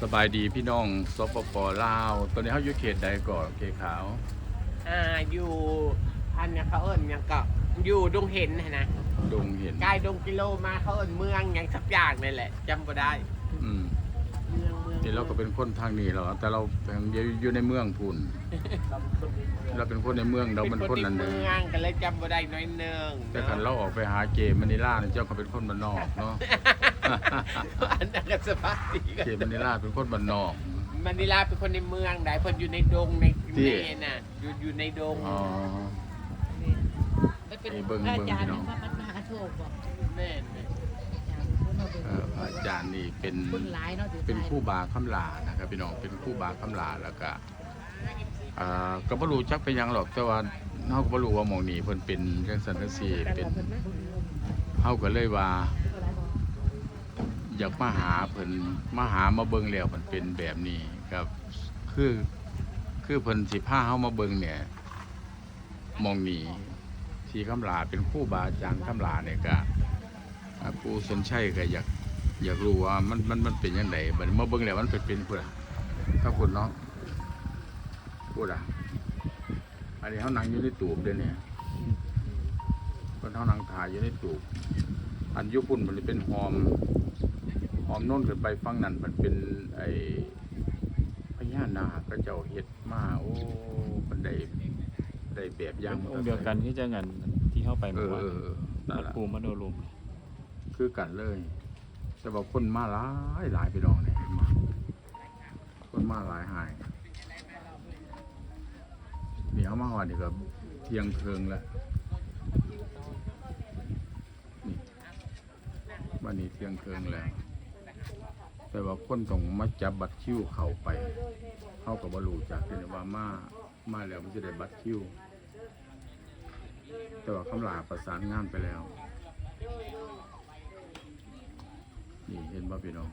สบายดีพี่น้องสปปลาว ตอนนี้เขาอยู่เขตใดก่อนเขตขาว อ่าอยู่อันเนี่ยเขาเอิญยังก็อยู่ดงเห็นน่ะนะดงเห็น ใกล้ดงกิโลมาเขาเอิญเมืองหยังสักอย่างนี่แหละจำก็ได้อืมเมืองเมืองนี่เราก็เป็นคนทางนี้เราแต่เราอยู่อยู่ในเมืองพุ่น เราเป็นคนในเมืองเราเป็นคนนั้นในเด้เมืองก็เลยจำบ่ได้น้อยเนึงแต่คันเราออกไปหาเกมมันนิล่าเนี่ยเจ้าก็เป็นคนบ้านนอกเนาะ อันนั้นก็สบายดีกันเกมมันนิล่าเป็นคนบ้านนอกมันนิลาเป็นคนในเมืองได้เพิ่นอยู่ในดงในที่ ในน่ะอยู่อยู่ในดงอ๋อมันเป็นนี่เบิ่งพระเบิ่งอาจารพี่ย์น้อง ว่ามันมหาโชคบอกแม่นไหมเออพระอาจารย์นี่เป็น คนหลายเนาะถือเป็นใจคู่บาคำลานะครับพี่น้องเป็นคู่บาคำลาแล้วก็อ่าก็บ่รู้จักเป็นหยังหรอกแต่ว่าเฮาก็บ่รู้ว่าหมองนี้เพิ่นเป็นจังซั่นจังซี่เป็นเฮาก็เลยว่า อยากมาหาเพิ่นมาหามาเบิ่งแล้วมันเป็นแบบนี้ครับคือคือเพิ่นสิพาเฮามาเบิ่งเนี่ยมองนี้ที่คำลาเป็นคู่บาอาจารย์คำลาเนี่ยก็อ่าครูสนชัยก็อยากอยากรู้ว่ามันมันมันเป็นยังไงบัดนี้มาเบิ่งแล้วมันเป็นเป็นพุ่นอถ้าคุณเนาะพูดอะอันนี้เขานั่งอยู่ในตูบเด้อเนี่ยคนเขานั่งถ่ายอยู่ในตูบอันยุปุ่นมันเป็นหอม หอมโน่นขึ้นไปฟังนั่นมันเป็นไอ้พญานาคก็เจ้าเฮ็ดมาโอ้มันได้ได้แบบอย่างองค์เดียวกันที่จะงานที่เข้าไปเอเมื่ออวานเออเออนั่นวัดแหละภูมิมโนรมคือกันเลย แต่ว่าคนมาหลายหลายพี่น้องเนี่ยเห็นมาคนมาหลายหายเดี๋ยวมาหอดนี่ก็เที่ยงเคืองแล้วนี่วันนี้เที่ยงเคืองแล้ว แต่ว่าคนต้องมาจับบัตรคิวเข้าไปเข้ากับบรูจากที่ว่ามามาแล้วมันจะได้บัตรคิว แต่ว่าคำลาประสานงานไปแล้ว นี่เห็นบ่พี่น้อง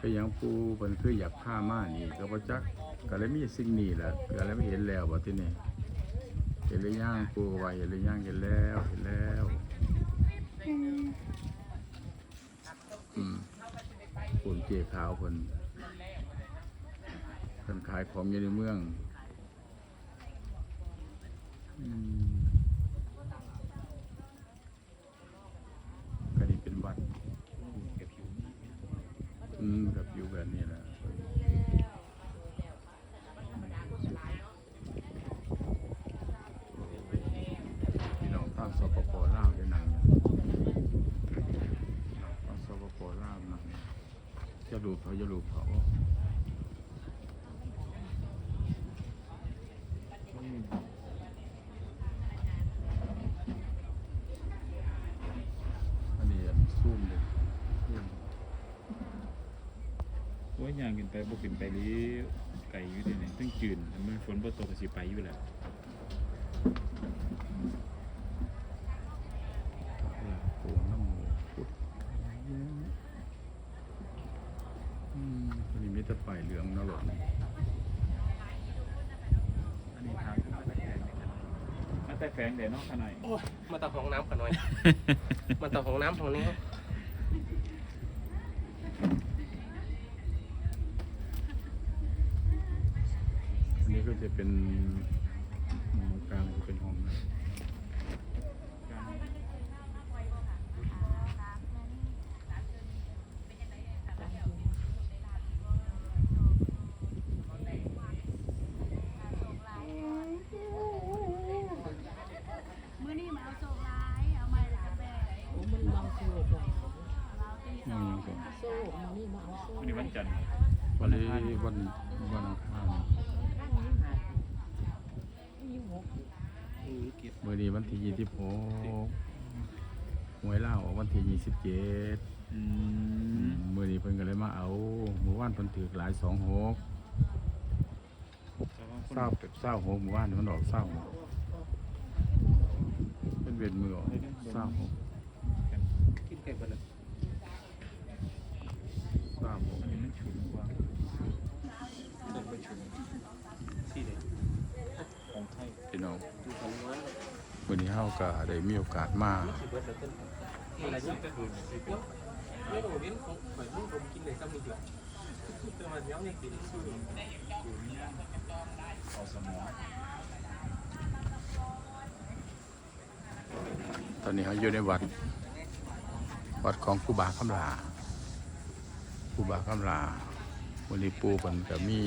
ก็ยังปูเพิ่นคืออยากผ้ามานี่ก็บ่จักก็เลยมีสิ่งนี้แหละก็เลยไม่เห็นแล้วบ่ที่นี่เห็นหรือยังปูไว่าเห็นหรือยังเห็นแล้วเห็นแล้ว อืมปุ่นเจ๊ขาวเพิ่นคนขายของอยู่ในเมืองอืมก็นี่เป็นวัดอืมกับอยู่แบบนี้แหละพี่น้องทางสปปลาวได้นั่งอยู่ทางสปปลาวนั่งอยู่จะรูป เขาจะรูปเขาอันนี้ซูมเลยซูมว่าย่างกินไปบ่ขึ้นไปนี้ไก่อยู่ที่ไหนตั้งจืนมันฝนบ่ตกก็สิไปอยู่แหละ โอ้น้ำหมูพุดอืมอันนี้มีแต่ป้ายเหลืองเนาะหรอก อันนี้ทาง มาแต่แฝงแต่เนาะขนาดโอ้ยมาต่อห้องน้ำกันหน่อย มาต่อห้องน้ำห้องนี้อันนี้ก็จะเป็นหมอกลางจะเป็นห้องนะอืมันเมาโชคบอก มยังก่อน โชคมันนี่เมาโชค วันนี้วัน จันทร์วันนี้วันวันอังคารข้างนี้หายี่หกเมื่อนี้วันที่ยี่สิบหกหวยเล่าออกวันที่ยี่สิบเจ็ดอืมมื่อนี้เพิ่นก็เลยมาเอาหมู่บ้านเพิ่นถือหลายสองหกแต่ว่าคนเศร้าเป็ดเศร้าหกหมู่บ้านมันออกเศร้าหกเป็นเวรมือออกเศร้าหกคิดเกิดไปเลย เศร้าหกอันนี้มันฉุนกว่าเกิดไปชุมที่ไหนของไทยพี่น้องดูของน้อยวันนี้เฮาก็ได้มีโอกาสมาที่เบิร์ดเลยขึ้นกินอะไรยุ่งแต่ไม่รู้เล่นของข่อยมึงผมกินเลยซ้ำอีกแล้วแต่มันยังไม่กินเอาสมองตอนนี้เขาอยู่ในวัด วัดของครูบาคำลา ครูบาคำลาวันนี้ปูเพิ่นก็มี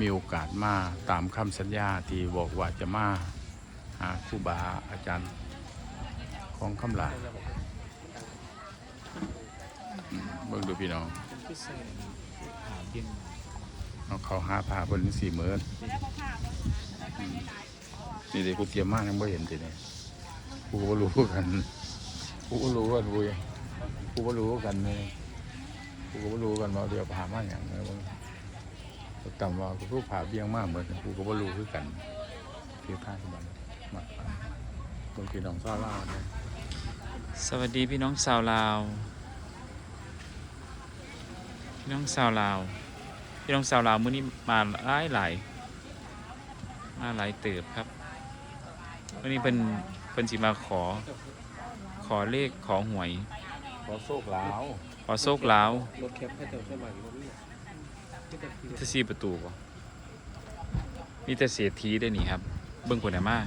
มีโอกาสมาตามคำสัญญาที่บอกว่าจะมาหาครูบาอาจารย์ของคำลาเบิ่งดูพี่น้องเอาเขาหาผ้าเพิ่นสี่มื้ออืมนี่เด็กกูเตรียมมากยังไม่เห็นสิเนี่ยกูก็รู้กันกูก็รู้กันกูยังกูก็รู้กันเนี่ย กูก็บ่รู้กันว่าเดี๋ยวผ่ามาอย่างไรบ้างจำว่ากูผ่าเบี้ยงมากเหมือนกันกูก็บ่รู้คือกันเที่ยวท่าที่บ้านมาตรงพี่น้องซาลาเนี่ยสวัสดีพี่น้องชาวลาว พี่น้องชาวลาว พี่น้องชาวลาวมื้อนี้มาหลายหลายมาหลายเติบครับวันนี้เป็นเป็นสิมาขอ ขอเลขขอหวย ขอโชคลาวขอโชคลาวรถแคปให้เติมเข้ามาอยู่ตรงนี้ที่จะกินมีแต่สี่ประตูบ่มีแต่เศรษฐีได้นี่ครับ เบิ่งคนไหนมา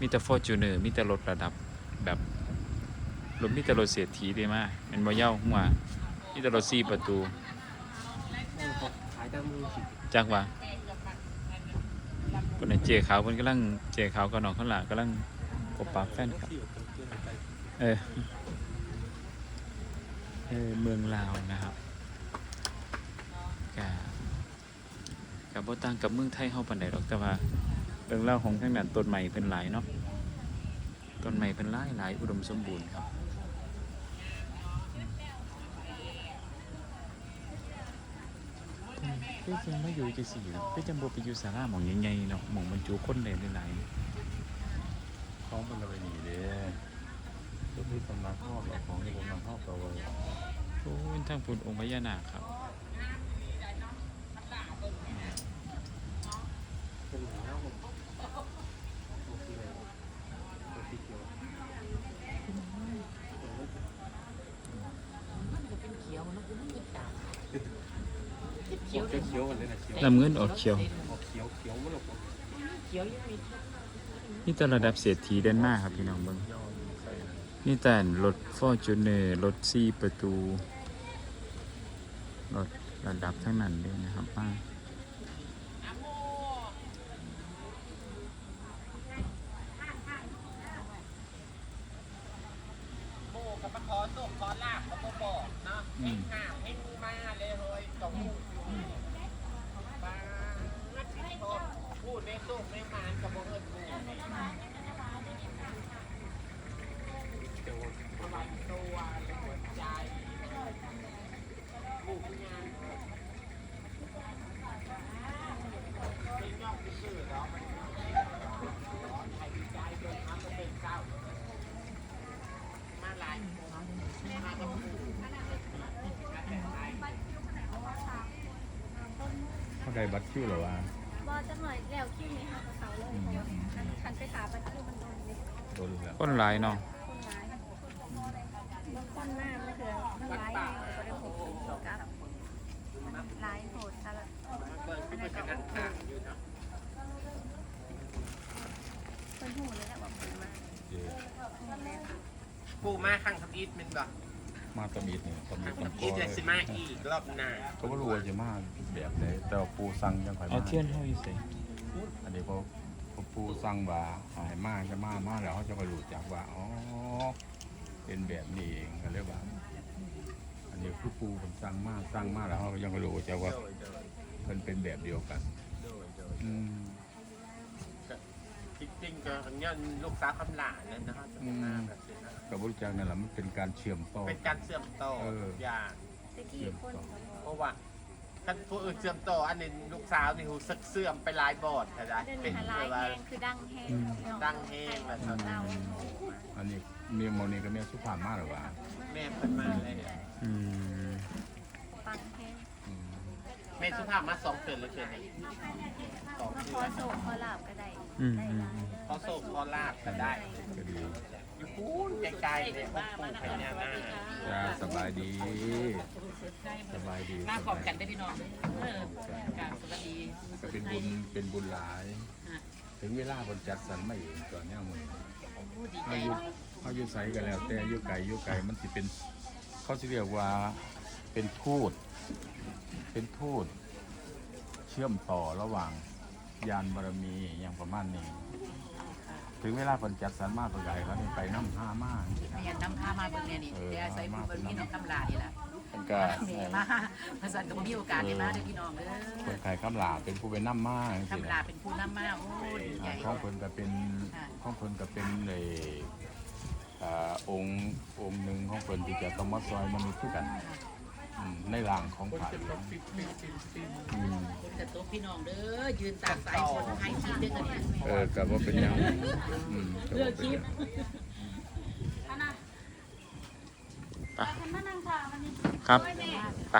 มีแต่ฟอร์จูเนอร์มีแต่รถระดับแบบรถมีแต่รถเศรษฐีได้มาเป็นบ่เย้าหัวมีแต่รถสี่ประตูขายตามมือสิจักว่าคนไหนเจขาวคนกำลังเจขาวกับน้องข้างหลังกำลังกบปากแฟนครับ เออ เมืองลาวนะครับกับกับโบต่างกับเมืองไทยเฮาปานใดดอกแต่ว่าเรื่องเล่าของทางนั้นต้นใหม่เป็นหลายเนาะต้นใหม่เป็นหลายหลายอุดมสมบูรณ์ครับก็ยังไม่อยู่จะสี่เนาะก็จังบ่ไปอยู่ศาลาหมองใหญ่ๆเนาะหมองบรรจุคนได้หลายของมันเอาไปหนีเด้ รถที่สำนักครอบหรอกของที่ผมนักครอบเอาไว้ๆโอ้ยทางพุ่นองค์พญานาคครับเป็นหน้าผมโอเคเลยโอเคเขียวเป็นเขียวมันก็ไม่ตามเขียวเขียวกันเลยนะเขียวน้ำเงินออกเขียวออกเขียวเขียวมันออกเขียวยังมีนี่แต่ระดับเศรษฐีเดินมากครับพี่น้องเบิ่ง นี่แต่รถฟอร์จูเนอร์รถซีประตู รถระดับทั้งนั้นเลยนะครับป้าโบกับมาขอโชคขอลาบกับบอกเนาะ อืม ห้าให้มึงมาเลยเฮ้ยตกอยู่บ้าที่ชอบพูดในตู้ในมานกับโบเอิญกูประมาณตัวหัวใจลูกงานไม่ยอมซื่อๆหรอกใครใจเดินทางก็เป็นเศร้ามาหลายมากับผู้ เขา ได้บัตรคิวเหรอวะบอจะหน่อยแล้วคิวนี้ค่ะเสาเลยเพราะว่าอันคันไปขาบัตรคิวมันโดนเลยโดนแล้วคนหลายเนาะคนร้ายบางคนหน้าไม่เคยมันร้ายไงก็ได้หกสิบโลกับมันร้ายโหดซะละเบิ่งที่มันจะนั่งข้างอยู่เนาะเป็นหูเลยแหละว่าเป็นมาเจ๊หูแล้วปูมาข้างทับอีทมันบ่ มาตะมีดเนี่ยตะมีข้าดงทัมับนอีก็ทจะสิมาอีกรอบหน้าก็ไม่รู้ว่าจะมาแบบไหนแต่ว่าปูสั่งยังไงเอามาเทียนเฮาอยู่ใส่อันนี้พอพอปูสั่งว่าหายมาจะมามาแล้วเขาจะมารู้จักว่าอ๋อเป็นแบบนี้เองก็เลยว่า อันนี้คือปูผมสั่งมาสั่งมาแล้วเขาก็ยังไม่รู้จักว่ามันเป็นแบบเดียวกันอืมจริงๆก็ย้อนลูกสาวคำหลานนั่นนะครับจะมาแบบนี้นะ กับบริจาคนั่นแหละมันเป็นการเชื่อมต่อ เป็นการเสื่อมต่อเออ อย่าง ตะกี้คนเขาบอก เพราะว่าคันผู้อื่นเสื่อมต่ออันนี้ลูกสาวนี่หูสึกเสื่อมไปหลายบอดนะเดินเป็นหาแบลายบว่า แห้งคือดังแห้งดังแห้งแบบเรานั้นอันนี้เมียโมนี่ก็เมียสุภาพมากหรือว่าแม่เพิ่นมาเลยอืมปังแห้งอืมแม่สุภาพมาสองเดือนแล้วเชิญสองมาเดืขออนโศกขอลาบก็ได้อืมได้อืมหลายเขาโศกเขาลาบก็ได้ก็ดี อยู่พูนไกลๆเนี่ยองค์ปู่พญานาคจ้าสบายดีสบายดีมาสพร้อบกันได้พี่น้องเออกาบสวัสดีก็เป็นบุญเป็นบุญหลาย ถึงเวลาบนจัดสรรไมาเองก่อนเนี่ยมึงโอ้ดีใจเขาอยู่เขาอยู่ไสกันแล้ว แต่อยู่ไกลอยู่ไกลมันสิเป็น เขาสิเรียกว่าเป็นทูตเป็นทูตเชื่อมต่อระหว่างยานบารมีอย่างประมาณนี้ ถึงเวลาคนจัดสรรมากตัวใหญ่เขานี่ไปน้ำห้ามากแม่นำพามาเบิ่งเนี่ยนี่แต่อาศัยผู้เบิ่งนี่น้องกำลานี่ล่ะมันก็แม่มาพระสันก็บ่มีโอกาสได้มาเด้อพี่น้องเด้คอนไข่คำลาเป็นผู้เป็นน้ำมากสิกำลาเป็นผู้นำมาโอ้ดีใจของคนก็เป็นของคนก็เป็นเลยอ่าองค์องค์หนึ่งของคนที่จะต้องมาซอยมนุษย์คือกัน อืมในร่างของผ่าเหลืองอืมคนจะตกพี่น้องเด้อยืนตากสายฝนให้ชีพเด้อกันเนี่ยเออกับว่าเป็นหยังอืมก็เลืบ่อกเป็นคลิหยัปงครับไป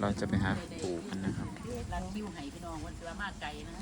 เราจะไปหาปู่กันนะครับร้านคิวให้พี่น้องวันเสือมาไกลนะ